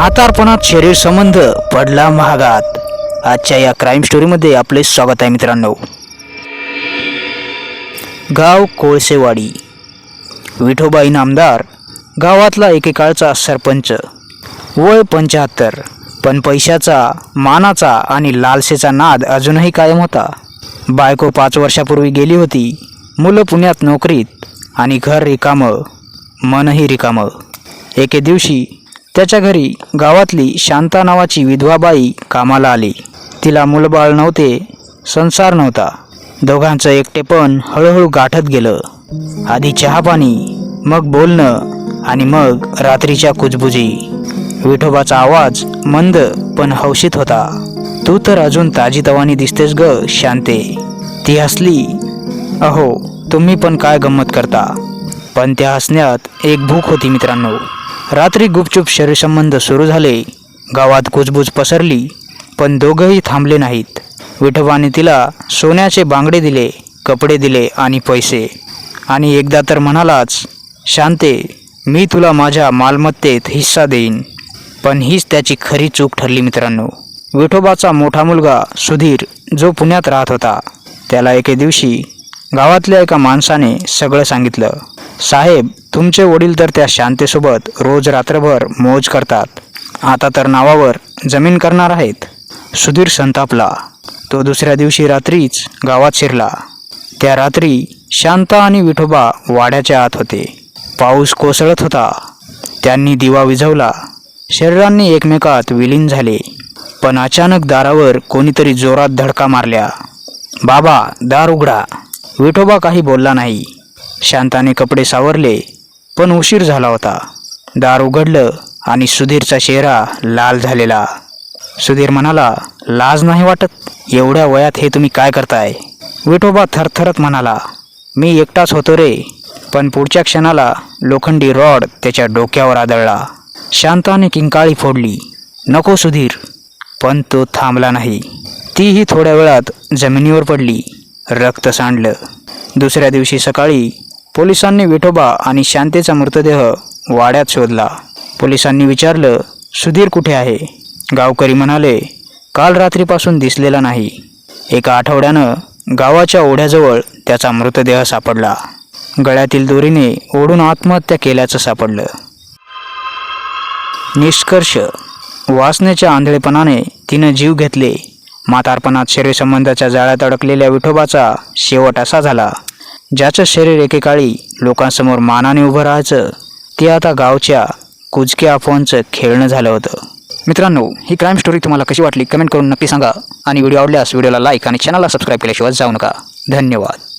म्हातारपणात शरीर संबंध पडला महागात. आजच्या या क्राईम स्टोरीमध्ये आपले स्वागत आहे मित्रांनो. गाव कोळसेवाडी. विठोबाई नामदार गावातला एकेकाळचा सरपंच. वय पंच्याहत्तर. पण पैशाचा मानाचा आणि लालसेचा नाद अजूनही कायम होता. बायको पाच वर्षापूर्वी गेली होती. मुलं पुण्यात नोकरीत आणि घर रिकामं मनही रिकामं. एके दिवशी त्याच्या घरी गावातली शांता नावाची विधवाबाई कामाला आली. तिला मुलबाळ नव्हते संसार नव्हता. दोघांचं एकटेपण हळूहळू गाठत गेलं. आधी चहापाणी मग बोलणं आणि मग रात्रीच्या कुजबुजी. विठोबाचा आवाज मंद पण हौशीत होता. तू तर अजून ताजी तवानी दिसतेस ग शांते. ती हसली अहो तुम्ही पण काय गंमत करता? पण त्या हसण्यात एक भूक होती मित्रांनो. रात्री गुपचूप शरीरसंबंध सुरू झाले. गावात कुजबूज पसरली पण दोघंही थांबले नाहीत. विठोबाने तिला सोन्याचे बांगडे दिले कपडे दिले आणि पैसे. आणि एकदा तर म्हणालाच शांते मी तुला माझ्या मालमत्तेत हिस्सा देईन पण हीच त्याची खरी चूक ठरली मित्रांनो. विठोबाचा मोठा मुलगा सुधीर जो पुण्यात राहत होता त्याला एके दिवशी गावातल्या एका माणसाने सगळं सांगितलं. साहेब तुमचे वडील तर त्या शांतेसोबत रोज रात्रभर मौज करतात. आता तर नावावर जमीन करणार आहेत. सुधीर संतापला. तो दुसऱ्या दिवशी रात्रीच गावात शिरला. त्या रात्री शांता आणि विठोबा वाड्याच्या आत होते. पाऊस कोसळत होता. त्यांनी दिवा विझवला. शरीरांनी एकमेकात विलीन झाले. पण अचानक दारावर कोणीतरी जोरात धडका मारल्या. बाबा दार उघडा. विठोबा काही बोलला नाही. शांताने कपडे सावरले पण उशीर झाला होता. दार उघडलं आणि सुधीरचा चेहरा लाल झालेला. सुधीर म्हणाला लाज नाही वाटत? एवढ्या वयात हे तुम्ही काय करताय? विठोबा थरथरत म्हणाला मी एकटाच होतो रे. पण पुढच्या क्षणाला लोखंडी रॉड त्याच्या डोक्यावर आदळला. शांताने किंकाळी फोडली नको सुधीर. पण तो थांबला नाही. तीही थोड्या वेळात जमिनीवर पडली रक्त सांडलं. दुसऱ्या दिवशी सकाळी पोलिसांनी विठोबा आणि शांतेचा मृतदेह वाड्यात शोधला. पोलिसांनी विचारलं सुधीर कुठे आहे? गावकरी म्हणाले काल रात्रीपासून दिसलेला नाही. एका आठवड्यानं गावाच्या ओढ्याजवळ त्याचा मृतदेह सापडला. गळ्यातील दोरीने ओढून आत्महत्या केल्याचं सापडलं. निष्कर्ष. वासनेच्या आंधळेपणाने तिनं जीव घेतले. म्हातारपणात शरीरसंबंधाच्या जाळ्यात अडकलेल्या विठोबाचा शेवट असा झाला. ज्याचं शरीर एकेकाळी लोकांसमोर मानाने उभं राहायचं ते आता गावच्या कुजक्या अफवांचं खेळणं झालं होतं. मित्रांनो ही क्राईम स्टोरी तुम्हाला कशी वाटली? कमेंट करून नक्की सांगा. आणि व्हिडिओ आवडल्यास व्हिडिओला लाईक आणि चॅनलला सबस्क्राईब केल्याशिवाय जाऊ नका. धन्यवाद.